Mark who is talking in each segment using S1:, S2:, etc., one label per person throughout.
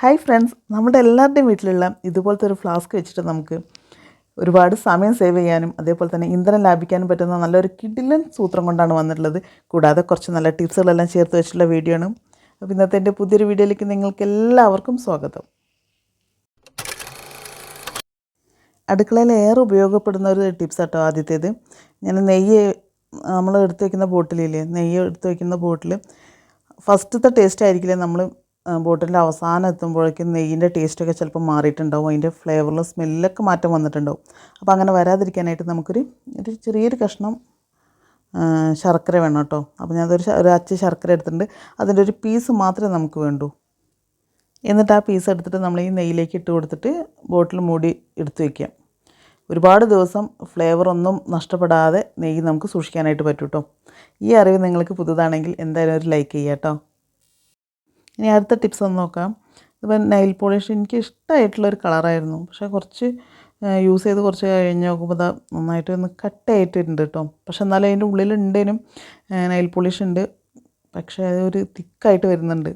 S1: Hi friends നമ്മുടെ എല്ലാവരുടെയും വീട്ടിലുള്ള ഇതുപോലത്തെ ഒരു ഫ്ലാസ്ക് വെച്ചിട്ട് നമുക്ക് ഒരുപാട് സമയം സേവ് ചെയ്യാനും അതേപോലെ തന്നെ ഇന്ധനം ലാഭിക്കാനും പറ്റുന്ന നല്ലൊരു കിഡിലൻ സൂത്രം കൊണ്ടാണ് വന്നിട്ടുള്ളത്. കൂടാതെ കുറച്ച് നല്ല ടിപ്സുകളെല്ലാം ചേർത്ത് വെച്ചിട്ടുള്ള വീഡിയോ ആണ്. അപ്പോൾ ഇന്നത്തെ എന്റെ പുതിയൊരു വീഡിയോയിലേക്ക് നിങ്ങൾക്ക് എല്ലാവർക്കും സ്വാഗതം. അടുക്കളയിൽ ഏറെ ഉപയോഗപ്പെടുന്ന ഒരു ടിപ്സ് കേട്ടോ ആദ്യത്തേത്. ഞാൻ നെയ്യ് നമ്മൾ എടുത്ത് വയ്ക്കുന്ന ബോട്ടിലില്ലേ നെയ്യ് എടുത്ത് വയ്ക്കുന്ന ബോട്ടിൽ ഫസ്റ്റത്തെ ടേസ്റ്റ് ആയിരിക്കില്ലേ നമ്മൾ ബോട്ടിലിന്റെ അവസാനം എത്തുമ്പോഴേക്കും നെയ്യിന്റെ ടേസ്റ്റൊക്കെ ചിലപ്പോൾ മാറിയിട്ടുണ്ടാവും. അതിന്റെ ഫ്ലേവറിൽ സ്മെല്ലൊക്കെ മാറ്റം വന്നിട്ടുണ്ടാവും. അപ്പോൾ അങ്ങനെ വരാതിരിക്കാനായിട്ട് നമുക്കൊരു ഒരു ചെറിയൊരു കഷ്ണം ശർക്കര വേണം കേട്ടോ. അപ്പോൾ ഞാനതൊരു ഒരു അച്ച് ശർക്കര എടുത്തിട്ടുണ്ട്. അതിന്റെ ഒരു പീസ് മാത്രമേ നമുക്ക് വേണ്ടൂ. എന്നിട്ട് ആ പീസ് എടുത്തിട്ട് നമ്മൾ ഈ നെയ്യിലേക്ക് ഇട്ട് കൊടുത്തിട്ട് ബോട്ടിൽ മൂടി എടുത്തു വയ്ക്കാം ഒരുപാട് ദിവസം ഫ്ലേവർ ഒന്നും നഷ്ടപ്പെടാതെ നെയ്യ് നമുക്ക് സൂക്ഷിക്കാനായിട്ട് പറ്റും ഈ അറിവ് നിങ്ങൾക്ക് പുതുതാണെങ്കിൽ എന്തായാലും ഒരു ലൈക്ക് ചെയ്യാം കേട്ടോ. ഇനി അടുത്ത ടിപ്സ് ഒന്ന് നോക്കാം. ഇപ്പം നൈൽ പോളിഷ് എനിക്ക് ഇഷ്ടമായിട്ടുള്ളൊരു കളറായിരുന്നു. പക്ഷേ കുറച്ച് യൂസ് ചെയ്ത് കുറച്ച് കഴിഞ്ഞ് നോക്കുമ്പോൾ അത് നന്നായിട്ട് ഒന്ന് കട്ടായിട്ടുണ്ട് കേട്ടോ പക്ഷെ എന്നാലും അതിന്റെ ഉള്ളിലുണ്ടേനും നൈൽ പോളിഷ് ഉണ്ട്. പക്ഷേ അതൊരു തിക്കായിട്ട് വരുന്നുണ്ട്.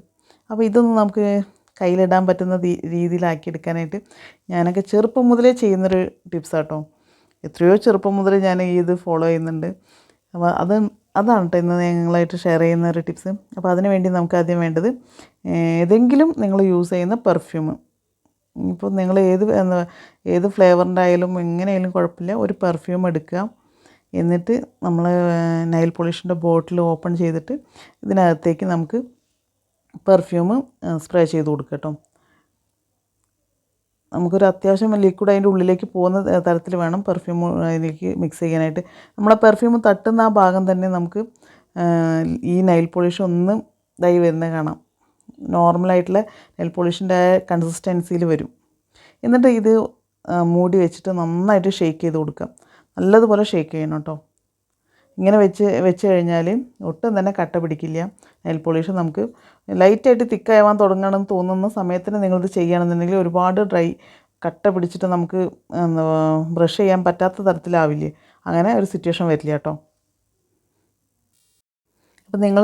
S1: അപ്പോൾ ഇതൊന്നും നമുക്ക് കയ്യിലിടാൻ പറ്റുന്ന രീതിയിലാക്കി എടുക്കാനായിട്ട് ഞാനൊക്കെ ചെറുപ്പം മുതലേ ചെയ്യുന്നൊരു ടിപ്സാട്ടോ എത്രയോ ചെറുപ്പം മുതലേ ഞാൻ ഈ ഇത് ഫോളോ ചെയ്യുന്നുണ്ട്. അപ്പോൾ അത് അതാണ് കേട്ടോ ഇന്ന് ഞങ്ങളായിട്ട് ഷെയർ ചെയ്യുന്ന ഒരു ടിപ്സ് അപ്പോൾ അതിന് വേണ്ടി നമുക്ക് ആദ്യം വേണ്ടത് ഏതെങ്കിലും നിങ്ങൾ യൂസ് ചെയ്യുന്ന പെർഫ്യൂം ഇപ്പോൾ നിങ്ങൾ ഏത് ഏത് ഫ്ലേവറിന്റെ ആയാലും എങ്ങനെയായാലും കുഴപ്പമില്ല. ഒരു പെർഫ്യൂം എടുക്കുക. എന്നിട്ട് നമ്മൾ നൈൽ പോളിഷിന്റെ ബോട്ടിൽ ഓപ്പൺ ചെയ്തിട്ട് ഇതിനകത്തേക്ക് നമുക്ക് പെർഫ്യൂം സ്പ്രേ ചെയ്ത് കൊടുക്കുക കേട്ടോ. നമുക്കൊരു അത്യാവശ്യം ലിക്വിഡ് അതിന്റെ ഉള്ളിലേക്ക് പോകുന്ന തരത്തിൽ വേണം പെർഫ്യൂം അതിലേക്ക് മിക്സ് ചെയ്യാനായിട്ട്. നമ്മളെ പെർഫ്യൂം തട്ടുന്ന ആ ഭാഗം തന്നെ നമുക്ക് ഈ നൈൽ പോളിഷ് ഒന്ന് ഇതായി വരുന്നത് കാണാം. നോർമലായിട്ടുള്ള നെയിൽ പോളിഷിന്റെ കൺസിസ്റ്റൻസിയിൽ വരും. എന്നിട്ട് ഇത് മൂടി വെച്ചിട്ട് നന്നായിട്ട് ഷേക്ക് ചെയ്ത് കൊടുക്കാം നല്ലതുപോലെ ഷേക്ക് ചെയ്യണം കേട്ടോ. ഇങ്ങനെ വെച്ച് വെച്ച് കഴിഞ്ഞാൽ ഒട്ടും തന്നെ കട്ട പിടിക്കില്ല. നെയിൽ പോളിഷ് നമുക്ക് ലൈറ്റായിട്ട് തിക്കാവാൻ തുടങ്ങണമെന്ന് തോന്നുന്ന സമയത്തിന് നിങ്ങളിത് ചെയ്യുകയാണെന്നുണ്ടെങ്കിൽ ഒരുപാട് ഡ്രൈ കട്ട പിടിച്ചിട്ട് നമുക്ക് ബ്രഷ് ചെയ്യാൻ പറ്റാത്ത തരത്തിലാവില്ലേ? അങ്ങനെ ഒരു സിറ്റുവേഷൻ വരില്ല കേട്ടോ. അപ്പോൾ നിങ്ങൾ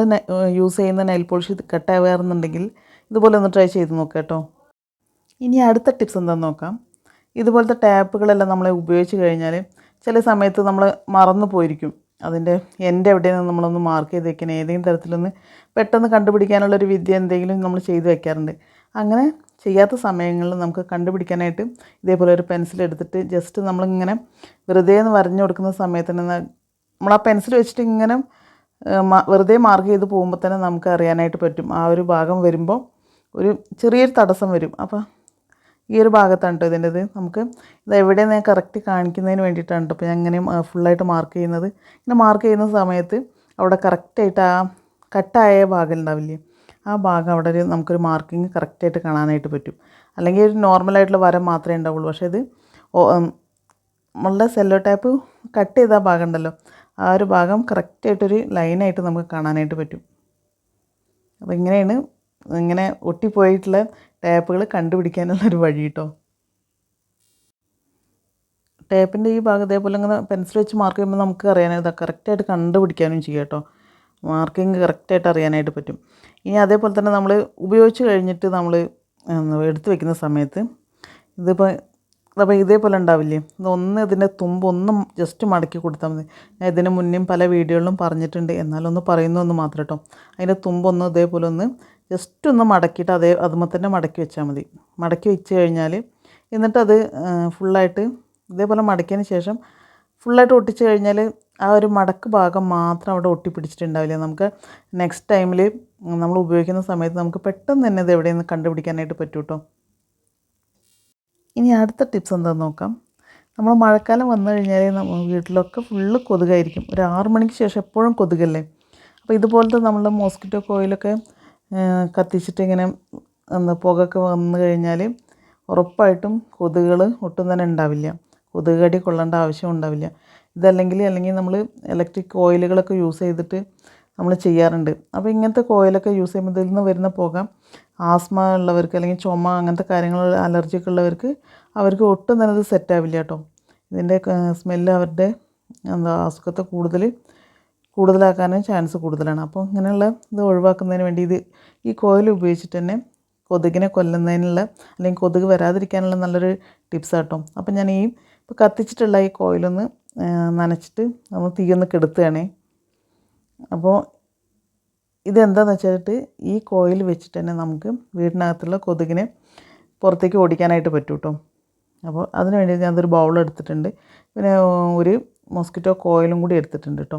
S1: യൂസ് ചെയ്യുന്ന നെയിൽ പോളിഷ് കട്ടാവാറുന്നുണ്ടെങ്കിൽ ഇതുപോലെ ഒന്ന് ട്രൈ ചെയ്ത് നോക്കാം കേട്ടോ. ഇനി അടുത്ത ടിപ്സ് എന്താണെന്ന് നോക്കാം. ഇതുപോലത്തെ ടാപ്പുകളെല്ലാം നമ്മൾ ഉപയോഗിച്ച് കഴിഞ്ഞാൽ ചില സമയത്ത് നമ്മൾ മറന്നു പോയിരിക്കും. അതിന്റെ എന്റെ എവിടെയാണ് നമ്മളൊന്ന് മാർക്ക് ചെയ്ത് വെക്കണം ഏതെങ്കിലും തരത്തിലൊന്ന് പെട്ടെന്ന് കണ്ടുപിടിക്കാനുള്ളൊരു വിദ്യ എന്തെങ്കിലും നമ്മൾ ചെയ്ത് വെക്കാറുണ്ട്. അങ്ങനെ ചെയ്യാത്ത സമയങ്ങളിൽ നമുക്ക് കണ്ടുപിടിക്കാനായിട്ട് ഇതേപോലെ ഒരു പെൻസിൽ എടുത്തിട്ട് ജസ്റ്റ് നമ്മളിങ്ങനെ വെറുതെ എന്ന് വരഞ്ഞു കൊടുക്കുന്ന സമയത്ത് തന്നെ നമ്മൾ ആ പെൻസിൽ വെച്ചിട്ട് ഇങ്ങനെ വെറുതെ മാർക്ക് ചെയ്ത് പോകുമ്പോൾ തന്നെ നമുക്ക് അറിയാനായിട്ട് പറ്റും. ആ ഒരു ഭാഗം വരുമ്പോൾ ഒരു ചെറിയൊരു തടസ്സം വരും. അപ്പോൾ ഈ ഒരു ഭാഗത്താണ് കേട്ടോ ഇതിന്റെത്. നമുക്ക് ഇത് എവിടെയെന്ന് ഞാൻ കറക്റ്റ് കാണിക്കുന്നതിന് വേണ്ടിയിട്ടാണ് കേട്ടോ അപ്പോൾ ഞാൻ ഇങ്ങനെ ഫുള്ളായിട്ട് മാർക്ക് ചെയ്യുന്നത്. ഇങ്ങനെ മാർക്ക് ചെയ്യുന്ന സമയത്ത് അവിടെ കറക്റ്റായിട്ട് ആ കട്ടായ ഭാഗം ഉണ്ടാവില്ലേ ആ ഭാഗം അവിടെ ഒരു നമുക്കൊരു മാർക്കിങ് കറക്റ്റായിട്ട് കാണാനായിട്ട് പറ്റും. അല്ലെങ്കിൽ ഒരു നോർമലായിട്ടുള്ള വരം മാത്രമേ ഉണ്ടാവുള്ളൂ. പക്ഷേ ഇത് നമ്മളുടെ സെല്ലോ ടാപ്പ് കട്ട് ചെയ്ത ഭാഗം ഉണ്ടല്ലോ. ആ ഒരു ഭാഗം കറക്റ്റായിട്ടൊരു ലൈനായിട്ട് നമുക്ക് കാണാനായിട്ട് പറ്റും. അപ്പോൾ ഇങ്ങനെയാണ് ഇങ്ങനെ ഒട്ടിപ്പോയിട്ടുള്ള ടാപ്പുകൾ കണ്ടുപിടിക്കാനുള്ള ഒരു വഴി കേട്ടോ ടേപ്പിന്റെ ഈ ഭാഗം ഇതേപോലെ ഇങ്ങനെ പെൻസിൽ വെച്ച് മാർക്ക് ചെയ്യുമ്പോൾ നമുക്ക് അറിയാനായിട്ട് കറക്റ്റായിട്ട് കണ്ടുപിടിക്കാനും ചെയ്യാം കേട്ടോ മാർക്കിങ് കറക്റ്റായിട്ട് അറിയാനായിട്ട് പറ്റും. ഇനി അതേപോലെ തന്നെ നമ്മൾ ഉപയോഗിച്ച് കഴിഞ്ഞിട്ട് നമ്മൾ എടുത്തു വെക്കുന്ന സമയത്ത് ഇതിപ്പോൾ അപ്പോൾ ഇതേപോലെ ഉണ്ടാവില്ലേ? ഒന്ന് ഇതിന്റെ തുമ്പ് ഒന്ന് ജസ്റ്റ് മടക്കി കൊടുത്താൽ മതി. ഞാൻ ഇതിന് മുന്നേയും പല വീഡിയോകളിലും പറഞ്ഞിട്ടുണ്ട്. എന്നാലൊന്ന് പറയുന്നു എന്ന് മാത്രം കേട്ടോ അതിന്റെ തുമ്പൊന്ന് ഇതേപോലെ ഒന്ന് ജസ്റ്റ് ഒന്ന് മടക്കിയിട്ട് അതേ അതുമ്പോൾ തന്നെ മടക്കി വെച്ചാൽ മതി. മടക്കി വെച്ച് കഴിഞ്ഞാൽ എന്നിട്ടത് ഫുള്ളായിട്ട് ഇതേപോലെ മടക്കിയതിന് ശേഷം ഫുള്ളായിട്ട് ഒട്ടിച്ച് കഴിഞ്ഞാൽ ആ ഒരു മടക്ക് ഭാഗം മാത്രം അവിടെ ഒട്ടിപ്പിടിച്ചിട്ടുണ്ടാവില്ല നമുക്ക് നെക്സ്റ്റ് ടൈമിൽ നമ്മൾ ഉപയോഗിക്കുന്ന സമയത്ത് നമുക്ക് പെട്ടെന്ന് തന്നെ ഇത് എവിടെയെന്ന് കണ്ടുപിടിക്കാനായിട്ട് പറ്റും കേട്ടോ ഇനി അടുത്ത ടിപ്സ് എന്താണെന്ന് നോക്കാം. നമ്മൾ മഴക്കാലം വന്നു കഴിഞ്ഞാൽ വീട്ടിലൊക്കെ ഫുള്ള് കൊതുകായിരിക്കും. ഒരു ആറ് മണിക്ക് ശേഷം എപ്പോഴും കൊതുകല്ലേ? അപ്പോൾ ഇതുപോലത്തെ നമ്മൾ മോസ്കിറ്റോ കോയിലൊക്കെ കത്തിച്ചിട്ട് ഇങ്ങനെ എന്താ പുകയൊക്കെ വന്നു കഴിഞ്ഞാൽ ഉറപ്പായിട്ടും കൊതുകുകൾ ഒട്ടും തന്നെ ഉണ്ടാവില്ല. കൊതുക് കടി കൊള്ളേണ്ട ആവശ്യം ഉണ്ടാവില്ല. ഇതല്ലെങ്കിൽ അല്ലെങ്കിൽ നമ്മൾ ഇലക്ട്രിക് ഓയിലുകളൊക്കെ യൂസ് ചെയ്തിട്ട് നമ്മൾ ചെയ്യാറുണ്ട്. അപ്പോൾ ഇങ്ങനത്തെ കോയിലൊക്കെ യൂസ് ചെയ്യുമ്പോൾ ഇതിൽ നിന്ന് വരുന്ന പുക ആസ്മ ഉള്ളവർക്ക് അല്ലെങ്കിൽ ചുമ അങ്ങനത്തെ കാര്യങ്ങൾ അലർജിയൊക്കെ ഉള്ളവർക്ക് അവർക്ക് ഒട്ടും തന്നെ ഇത് സെറ്റ് ആവില്ല കേട്ടോ. ഇതിന്റെ സ്മെല്ല് അവരുടെ എന്താ അസുഖത്തെ കൂടുതൽ കൂടുതലാക്കാനും ചാൻസ് കൂടുതലാണ്. അപ്പോൾ ഇങ്ങനെയുള്ള ഇത് ഒഴിവാക്കുന്നതിന് വേണ്ടി ഇത് ഈ കോയിൽ ഉപയോഗിച്ചിട്ട് തന്നെ കൊതുകിനെ കൊല്ലുന്നതിനുള്ള അല്ലെങ്കിൽ കൊതുക് വരാതിരിക്കാനുള്ള നല്ലൊരു ടിപ്സ് കേട്ടോ അപ്പം ഞാൻ ഈ ഇപ്പോൾ കത്തിച്ചിട്ടുള്ള ഈ കോയിലൊന്ന് നനച്ചിട്ട് ഒന്ന് തീയൊന്ന് കെടുത്തുകയാണേ. അപ്പോൾ ഇതെന്താണെന്ന് വെച്ചിട്ട് ഈ കോയിൽ വെച്ചിട്ട് തന്നെ നമുക്ക് വീടിനകത്തുള്ള കൊതുകിനെ പുറത്തേക്ക് ഓടിക്കാനായിട്ട് പറ്റും കേട്ടോ അപ്പോൾ അതിന് വേണ്ടി ഞാൻ അതൊരു ബൗൾ എടുത്തിട്ടുണ്ട്. പിന്നെ ഒരു മോസ്കിറ്റോ കോയിലും കൂടി എടുത്തിട്ടുണ്ട് കേട്ടോ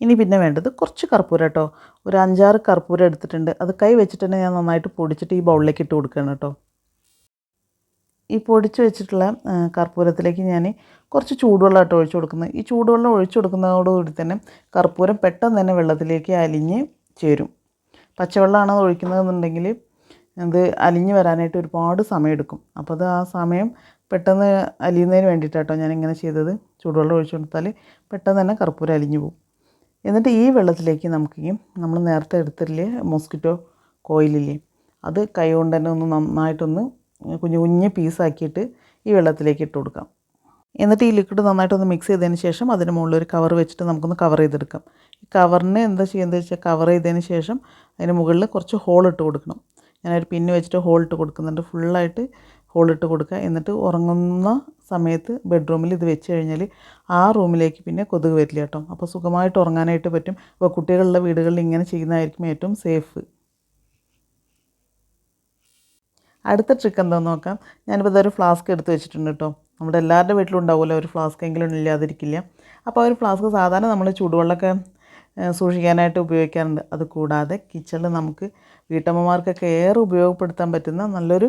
S1: ഇനി പിന്നെ വേണ്ടത് കുറച്ച് കർപ്പൂരം കേട്ടോ. ഒരു അഞ്ചാറ് കർപ്പൂരം എടുത്തിട്ടുണ്ട്. അത് കൈ വെച്ചിട്ട് ഞാൻ നന്നായിട്ട് പൊടിച്ചിട്ട് ഈ ബൗളിലേക്ക് ഇട്ട് കൊടുക്കുകയാണ് കേട്ടോ. ഈ പൊടിച്ച് വെച്ചിട്ടുള്ള കർപ്പൂരത്തിലേക്ക് ഞാൻ കുറച്ച് ചൂടുവെള്ളം ഒഴിച്ചു കൊടുക്കുന്നത്. ഈ ചൂടുവെള്ളം ഒഴിച്ചു കൊടുക്കുന്നതോടുകൂടി തന്നെ കർപ്പൂരം പെട്ടെന്ന് തന്നെ വെള്ളത്തിലേക്ക് അലിഞ്ഞ് ചേരും. പച്ചവെള്ളമാണ് അത് ഒഴിക്കുന്നതെന്നുണ്ടെങ്കിൽ അത് അലിഞ്ഞ് വരാനായിട്ട് ഒരുപാട് സമയമെടുക്കും. അപ്പോൾ അത് ആ സമയം പെട്ടെന്ന് അലിയുന്നതിന് വേണ്ടിയിട്ടാട്ടോ ഞാനിങ്ങനെ ചെയ്തത്. ചൂടുവെള്ളം ഒഴിച്ചു കൊടുത്താൽ പെട്ടെന്ന് തന്നെ കർപ്പൂരം അലിഞ്ഞു പോകും. എന്നിട്ട് ഈ വെള്ളത്തിലേക്ക് നമുക്ക് നമ്മൾ നേരത്തെ എടുത്തില്ലേ മോസ്കിറ്റോ കോയിലില്ലേ അത് കൈ കൊണ്ട് തന്നെ ഒന്ന് നന്നായിട്ടൊന്ന് കുഞ്ഞു കുഞ്ഞ് പീസാക്കിയിട്ട് ഈ വെള്ളത്തിലേക്ക് ഇട്ട് കൊടുക്കാം. എന്നിട്ട് ഈ ലിക്വിഡ് നന്നായിട്ടൊന്ന് മിക്സ് ചെയ്തതിന് ശേഷം അതിന് മുകളിൽ ഒരു കവർ വെച്ചിട്ട് നമുക്കൊന്ന് കവർ ചെയ്തെടുക്കാം. ഈ കവറിനെ എന്താ ചെയ്യുന്നത് വെച്ചാൽ കവർ ചെയ്തതിന് ശേഷം അതിന് മുകളിൽ കുറച്ച് ഹോൾ ഇട്ട് കൊടുക്കണം. ഞാനൊരു പിന്ന് വെച്ചിട്ട് ഹോൾ ഇട്ട് കൊടുക്കുന്നുണ്ട്. ഫുള്ളായിട്ട് ഹോൾ ഇട്ട് കൊടുക്കുക. എന്നിട്ട് ഉറങ്ങുന്ന സമയത്ത് ബെഡ്റൂമിൽ ഇത് വെച്ച് കഴിഞ്ഞാൽ ആ റൂമിലേക്ക് പിന്നെ കൊതുക് വരില്ല കേട്ടോ. അപ്പോൾ സുഖമായിട്ട് ഉറങ്ങാനായിട്ട് പറ്റും. അപ്പോൾ കുട്ടികളുള്ള വീടുകളിൽ ഇങ്ങനെ ചെയ്യുന്നതായിരിക്കും ഏറ്റവും സേഫ്. അടുത്ത ട്രിക്ക് എന്താണെന്ന് നോക്കാം. ഞാനിപ്പോൾ ഇതൊരു ഫ്ലാസ്ക് എടുത്ത് വെച്ചിട്ടുണ്ട് കേട്ടോ. നമ്മുടെ എല്ലാവരുടെ വീട്ടിലും ഉണ്ടാവുമല്ലോ ഒരു ഫ്ലാസ്ക് എങ്കിലും ഇല്ലാതിരിക്കില്ല. അപ്പോൾ ഒരു ഫ്ലാസ്ക് സാധാരണ നമ്മൾ ചൂടുവെള്ളമൊക്കെ സൂക്ഷിക്കാനായിട്ട് ഉപയോഗിക്കാറുണ്ട്. അത് കൂടാതെ കിച്ചണിൽ നമുക്ക് വീട്ടമ്മമാർക്കൊക്കെ ഏറെ ഉപയോഗപ്പെടുത്താൻ പറ്റുന്ന നല്ലൊരു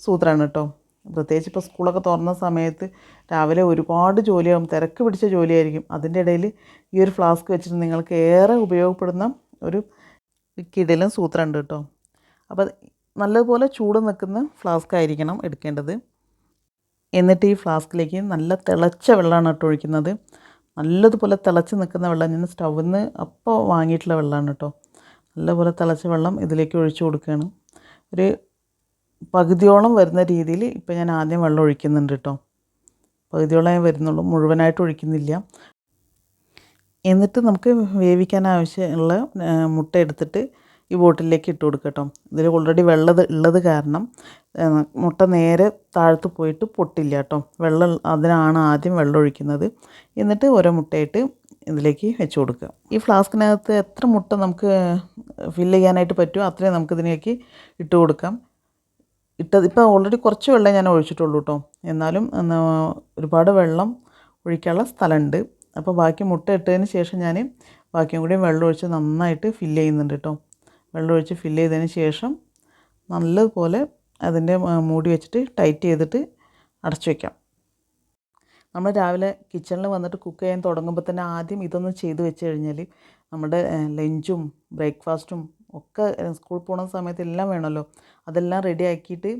S1: സൂത്രമാണ് കേട്ടോ. പ്രത്യേകിച്ച് ഇപ്പോൾ സ്കൂളൊക്കെ തുറന്ന സമയത്ത് രാവിലെ ഒരുപാട് ജോലിയാകും തിരക്ക് പിടിച്ച ജോലിയായിരിക്കും. അതിന്റെ ഇടയിൽ ഈ ഒരു ഫ്ലാസ്ക് വെച്ചിട്ട് നിങ്ങൾക്ക് ഏറെ ഉപയോഗപ്പെടുന്ന ഒരു കിടലും സൂത്രമുണ്ട് കേട്ടോ. അപ്പോൾ നല്ലതുപോലെ ചൂട് നിൽക്കുന്ന ഫ്ലാസ്ക് ആയിരിക്കണം എടുക്കേണ്ടത്. എന്നിട്ട് ഈ ഫ്ലാസ്കിലേക്ക് നല്ല തിളച്ച വെള്ളമാണ് കേട്ടോ ഒഴിക്കുന്നത്. നല്ലതുപോലെ തിളച്ച് നിൽക്കുന്ന വെള്ളം ഞാൻ സ്റ്റൗവിൽ നിന്ന് അപ്പോൾ വാങ്ങിയിട്ടുള്ള വെള്ളമാണ് കേട്ടോ. നല്ലപോലെ തിളച്ച വെള്ളം ഇതിലേക്ക് ഒഴിച്ചു കൊടുക്കുകയാണ്. ഒരു പകുതിയോളം വരുന്ന രീതിയിൽ ഇപ്പോൾ ഞാൻ ആദ്യം വെള്ളം ഒഴിക്കുന്നുണ്ട് കേട്ടോ. പകുതിയോളം ഞാൻ വരുന്നുള്ളൂ. മുഴുവനായിട്ട് ഒഴിക്കുന്നില്ല. എന്നിട്ട് നമുക്ക് വേവിക്കാൻ ആവശ്യമുള്ള മുട്ട എടുത്തിട്ട് ഈ ബോട്ടിലേക്ക് ഇട്ട് കൊടുക്കുക ഇതിൽ ഓൾറെഡി വെള്ളം ഉള്ളത് കാരണം മുട്ട നേരെ താഴത്ത് പോയിട്ട് പൊട്ടില്ല കേട്ടോ. വെള്ളം അതിനാണ് ആദ്യം വെള്ളം ഒഴിക്കുന്നത്. എന്നിട്ട് ഓരോ മുട്ടയിട്ട് ഇതിലേക്ക് വെച്ച് കൊടുക്കുക. ഈ ഫ്ലാസ്കിനകത്ത് എത്ര മുട്ട നമുക്ക് ഫില്ല് ചെയ്യാനായിട്ട് പറ്റുമോ അത്രയും നമുക്ക് ഇതിലേക്ക് ഇട്ട് കൊടുക്കാം. ഇട്ടത് ഇപ്പോൾ ഓൾറെഡി കുറച്ച് വെള്ളം ഞാൻ ഒഴിച്ചിട്ടുള്ളൂ കേട്ടോ എന്നാലും ഒരുപാട് വെള്ളം ഒഴിക്കാനുള്ള സ്ഥലമുണ്ട് അപ്പോൾ ബാക്കി മുട്ട ഇട്ടതിന് ശേഷം ഞാൻ ബാക്കിയും കൂടി വെള്ളം ഒഴിച്ച് നന്നായിട്ട് ഫില്ല് ചെയ്യുന്നുണ്ട് കേട്ടോ വെള്ളം ഒഴിച്ച് ഫില്ല് ചെയ്തതിന് ശേഷം നല്ലതുപോലെ അതിന്റെ മൂടി വെച്ചിട്ട് ടൈറ്റ് ചെയ്തിട്ട് അടച്ചു വയ്ക്കാം നമ്മൾ രാവിലെ കിച്ചണിൽ വന്നിട്ട് കുക്ക് ചെയ്യാൻ തുടങ്ങുമ്പോൾ തന്നെ ആദ്യം ഇതൊന്ന് ചെയ്ത് വെച്ച് കഴിഞ്ഞാൽ നമ്മുടെ ലഞ്ചും ബ്രേക്ക്ഫാസ്റ്റും ഒക്കെ സ്കൂൾ പോകുന്ന സമയത്ത് എല്ലാം വേണമല്ലോ. അതെല്ലാം റെഡി ആക്കിയിട്ട്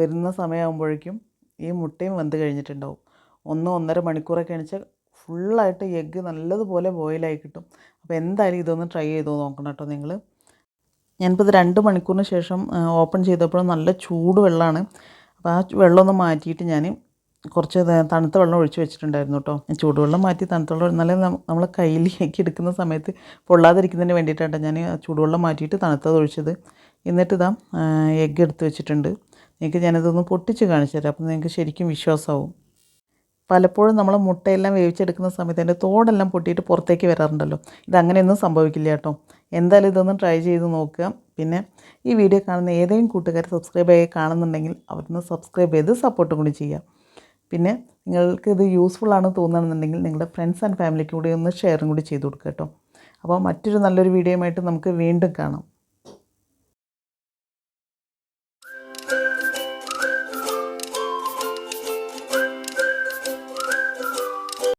S1: വരുന്ന സമയമാകുമ്പോഴേക്കും ഈ മുട്ടയും വെന്ത് കഴിഞ്ഞിട്ടുണ്ടാവും. ഒന്ന് ഒന്നര മണിക്കൂറൊക്കെ എണിച്ചാൽ ഫുള്ളായിട്ട് എഗ്ഗ് നല്ലതുപോലെ ബോയിലായി കിട്ടും. അപ്പോൾ എന്തായാലും ഇതൊന്ന് ട്രൈ ചെയ്ത് നോക്കണം കേട്ടോ നിങ്ങൾ ഞാനിപ്പോൾ ഇത് രണ്ട് മണിക്കൂറിന് ശേഷം ഓപ്പൺ ചെയ്തപ്പോൾ നല്ല ചൂട് വെള്ളമാണ് അപ്പോൾ ആ വെള്ളമൊന്ന് മാറ്റിയിട്ട് ഞാൻ കുറച്ച് തണുത്ത വെള്ളം ഒഴിച്ച് വെച്ചിട്ടുണ്ടായിരുന്നു കേട്ടോ. ചൂടുവെള്ളം മാറ്റി തണുത്ത വെള്ളം എന്നാലേ നമ്മൾ കയ്യിലേക്ക് എടുക്കുന്ന സമയത്ത് പൊള്ളാതിരിക്കുന്നതിന് വേണ്ടിയിട്ടാണ് ഞാൻ ചൂടുവെള്ളം മാറ്റിയിട്ട് തണുത്തത് ഒഴിച്ചത്. എന്നിട്ട് ഇതാ എഗ്ഗ് എടുത്ത് വെച്ചിട്ടുണ്ട്. നിങ്ങൾക്ക് ഞാനിതൊന്ന് പൊട്ടിച്ച് കാണിച്ചു തരാം. അപ്പോൾ നിങ്ങൾക്ക് ശരിക്കും വിശ്വാസമാവും പലപ്പോഴും നമ്മൾ മുട്ടയെല്ലാം വേവിച്ചെടുക്കുന്ന സമയത്ത് അതിന്റെ തോടെല്ലാം പൊട്ടിയിട്ട് പുറത്തേക്ക് വരാറുണ്ടല്ലോ. ഇതങ്ങനെയൊന്നും സംഭവിക്കില്ല കേട്ടോ. എന്തായാലും ഇതൊന്ന് ട്രൈ ചെയ്ത് നോക്കുക. പിന്നെ ഈ വീഡിയോ കാണുന്ന ഏതെങ്കിലും കൂട്ടുകാർ സബ്സ്ക്രൈബ് ആയി കാണുന്നുണ്ടെങ്കിൽ അവരൊന്ന് സബ്സ്ക്രൈബ് ചെയ്ത് സപ്പോർട്ടും കൂടി ചെയ്യാം പിന്നെ നിങ്ങൾക്ക് ഇത് യൂസ്ഫുൾ ആണ് തോന്നുന്നുണ്ടെങ്കിൽ നിങ്ങളുടെ ഫ്രണ്ട്സ് ആൻഡ് ഫാമിലിക്ക് കൂടി ഒന്ന് ഷെയറും കൂടി ചെയ്ത് കൊടുക്കുക കേട്ടോ. അപ്പോൾ മറ്റൊരു നല്ലൊരു വീഡിയോയുമായിട്ട് നമുക്ക് വീണ്ടും കാണാം.